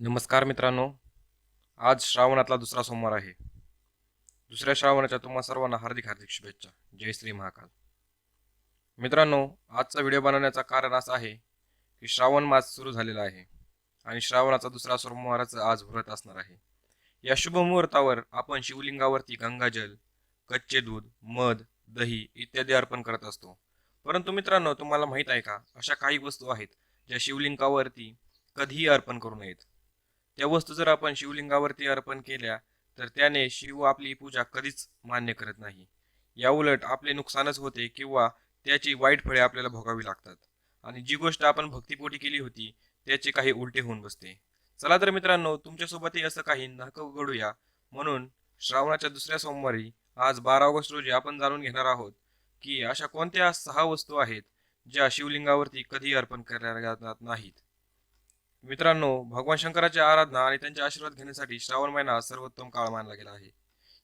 नमस्कार मित्रांनो. आज श्रावणातला दुसरा सोमवार आहे. दुसऱ्या श्रावणाच्या तुम्हा सर्वांना हार्दिक हार्दिक शुभेच्छा. जय श्री महाकाल. मित्रांनो आजचा व्हिडिओ बनवण्याचं कारण असं आहे की श्रावण मास सुरू झालेला आहे आणि श्रावणाचा दुसरा सोमवाराचं आज व्रत असणार आहे. या शुभ मुहूर्तावर आपण शिवलिंगावरती गंगाजल कच्चे दूध मध दही इत्यादी अर्पण करत असतो. परंतु मित्रांनो तुम्हाला माहीत आहे का? अशा काही वस्तू आहेत ज्या शिवलिंगावरती कधीही अर्पण करू नयेत. त्या वस्तू जर आपण शिवलिंगावरती अर्पण केल्या तर त्याने शिव आपली पूजा कधीच मान्य करत नाही. याउलट आपले नुकसानच होते किंवा त्याची वाईट फळे आपल्याला भोगावी लागतात. आणि जी गोष्ट आपण भक्तीपोटी केली होती त्याचे काही उलटे होऊन बसते. चला तर मित्रांनो तुमच्यासोबतही असं काही नक घडूया. म्हणून श्रावणाच्या दुसऱ्या सोमवारी आज बारा ऑगस्ट रोजी आपण जाणून घेणार आहोत की अशा कोणत्या सहा वस्तू आहेत ज्या शिवलिंगावरती कधी अर्पण करण्यात जात नाहीत. मित्रांनो भगवान शंकराची आराधना आणि त्यांचे आशीर्वाद घेण्यासाठी श्रावण महिना सर्वोत्तम काळ मानला गेला आहे.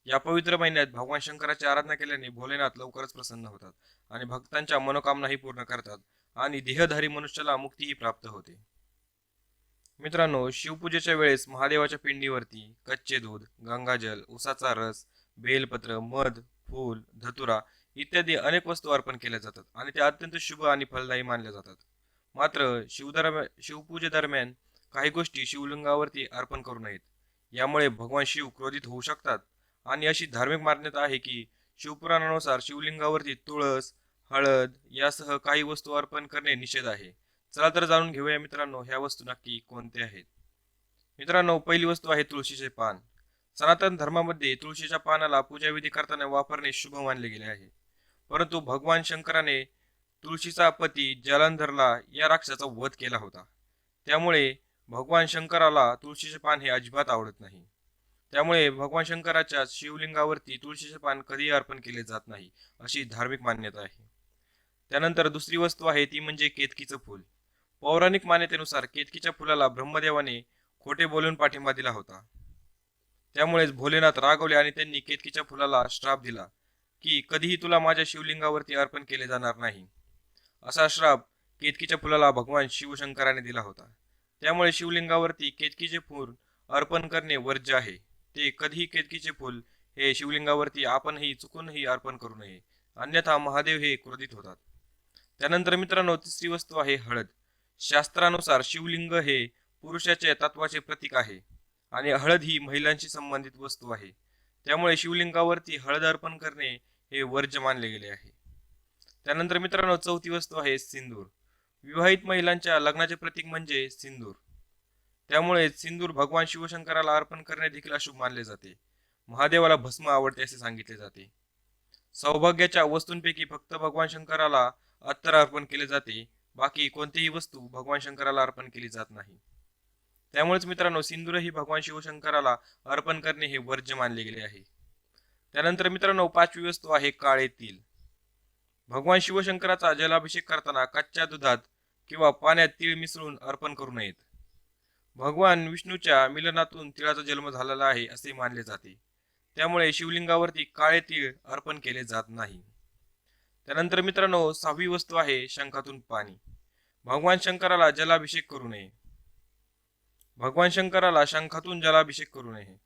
या पवित्र महिन्यात भगवान शंकराची आराधना केल्याने भोलेनाथ लवकरच प्रसन्न होतात आणि भक्तांच्या मनोकामनाही पूर्ण करतात आणि देहधारी मनुष्याला मुक्तीही प्राप्त होते. मित्रांनो शिवपूजेच्या वेळेस महादेवाच्या पिंडीवरती कच्चे दूध गंगाजल उसाचा रस बेलपत्र मध फूल धतुरा इत्यादी अनेक वस्तू अर्पण केल्या जातात आणि त्या अत्यंत शुभ आणि फलदायी मानल्या जातात. मात्र शिवदरम्यान शिवपूजेदरम्यान काही गोष्टी शिवलिंगावरती अर्पण करू नयेत. यामुळे भगवान शिव क्रोधित होऊ शकतात आणि अशी धार्मिक मान्यता आहे की शिवपुराणानुसार शिवलिंगावरती तुळस हळद यासह काही वस्तू अर्पण करणे निषेध आहे. चला तर जाणून घेऊया मित्रांनो ह्या वस्तू नक्की कोणत्या आहेत? मित्रांनो पहिली वस्तू आहे तुळशीचे पान. सनातन धर्मामध्ये तुळशीच्या पानाला पूजाविधी करताना वापरणे शुभ मानले गेले आहे. परंतु भगवान शंकराने तुळशीचा पती जलंधरला या राक्षसाचा वध केला होता. त्यामुळे भगवान शंकराला तुळशीचे पान हे अजिबात आवडत नाही. त्यामुळे भगवान शंकराच्या शिवलिंगावरती तुळशीचे पान कधीही अर्पण केले जात नाही अशी धार्मिक मान्यता आहे. त्यानंतर दुसरी वस्तू आहे ती म्हणजे केतकीचं फूल. पौराणिक मान्यतेनुसार केतकीच्या फुलाला ब्रह्मदेवाने खोटे बोलून पाठिंबा दिला होता. त्यामुळेच भोलेनाथ रागवले आणि त्यांनी केतकीच्या फुलाला श्राप दिला की कधीही तुला माझ्या शिवलिंगावरती अर्पण केले जाणार नाही. असा श्राप केतकीच्या फुलाला भगवान शिवशंकराने दिला होता. त्यामुळे शिवलिंगावरती केतकीचे फूल अर्पण करणे वर्ज्य आहे. ते कधीही केतकीचे फूल हे शिवलिंगावरती आपणही चुकूनही अर्पण करू नये. अन्यथा महादेव हे क्रोधित होतात. त्यानंतर मित्रांनो तिसरी वस्तू आहे हळद. शास्त्रानुसार शिवलिंग हे पुरुषाच्या तत्वाचे प्रतीक आहे आणि हळद ही महिलांशी संबंधित वस्तू आहे. त्यामुळे शिवलिंगावरती हळद अर्पण करणे हे वर्ज्य मानले गेले आहे. त्यानंतर मित्रांनो चौथी वस्तू आहे सिंदूर. विवाहित महिलांच्या लग्नाचे प्रतीक म्हणजे सिंदूर. त्यामुळे सिंदूर भगवान शिवशंकराला अर्पण करणे देखील अशुभ मानले जाते. महादेवाला भस्म आवडते असे सांगितले जाते. सौभाग्याच्या वस्तूंपैकी फक्त भगवान शंकराला अत्तर अर्पण केले जाते बाकी कोणतीही वस्तू भगवान शंकराला अर्पण केली जात नाही. त्यामुळेच मित्रांनो सिंदूर ही भगवान शिवशंकराला अर्पण करणे हे वर्ज्य मानले गेले आहे. त्यानंतर मित्रांनो पाचवी वस्तू आहे काळे तिल. भगवान शिवशंकराचा जलाभिषेक करताना कच्च्या दुधात किंवा पाण्यात तीळ मिसळून अर्पण करू नयेत. भगवान विष्णूच्या मिलनातून तिळाचा जन्म झालेला आहे असे मानले जाते. त्यामुळे शिवलिंगावरती काळे तीळ अर्पण केले जात नाही. त्यानंतर मित्रांनो सहावी वस्तू आहे शंखातून पाणी. भगवान शंकराला जलाभिषेक करू नये. भगवान शंकराला शंखातून जलाभिषेक करू नये.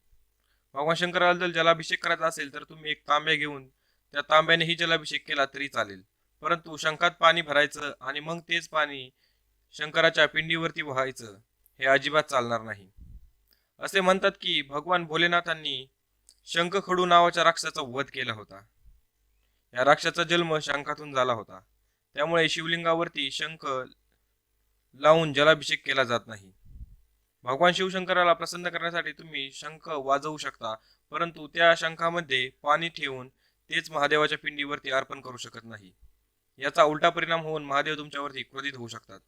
भगवान शंकराला जर जलाभिषेक करायचा असेल तर तुम्ही एक तांब्या घेऊन त्या तांब्यानेही जलाभिषेक केला तरी चालेल. परंतु शंखात पाणी भरायचं आणि मग तेच पाणी शंकराच्या पिंडीवरती व्हायचं हे अजिबात चालणार नाही. असे म्हणतात की भगवान भोलेनाथांनी शंखखडू नावाच्या राक्षसाचा वध केला होता. या राक्षसाचा जन्म शंखातून झाला होता. त्यामुळे शिवलिंगावरती शंख लावून जलाभिषेक केला जात नाही. भगवान शिवशंकराला प्रसन्न करण्यासाठी तुम्ही शंख वाजवू शकता परंतु त्या शंखामध्ये पाणी ठेवून तेच महादेवाच्या पिंडीवरती अर्पण करू शकत नाही. याचा उलटा परिणाम होऊन महादेव तुमच्यावरती क्रोधित होऊ शकतात.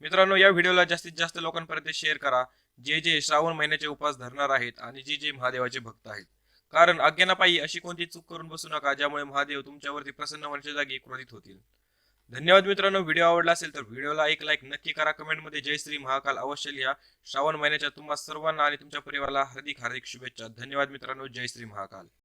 मित्रांनो या व्हिडिओला जास्तीत जास्त लोकांपर्यंत शेअर करा. जे जे श्रावण महिन्याचे उपास धरणार आहेत आणि जे जे महादेवाचे भक्त आहेत. कारण अज्ञानापायी अशी कोणती चूक करून बसू नका ज्यामुळे महादेव तुमच्यावरती प्रसन्न होण्याच्या जागी क्रोधित होतील. धन्यवाद मित्रांनो. व्हिडिओ आवडला असेल तर व्हिडिओला एक लाईक नक्की करा. कमेंटमध्ये जय श्री महाकाल अवश्य लिहा. श्रावण महिन्याच्या तुम्हा सर्वांना आणि तुमच्या परिवाराला हार्दिक हार्दिक शुभेच्छा. धन्यवाद मित्रांनो. जय श्री महाकाल.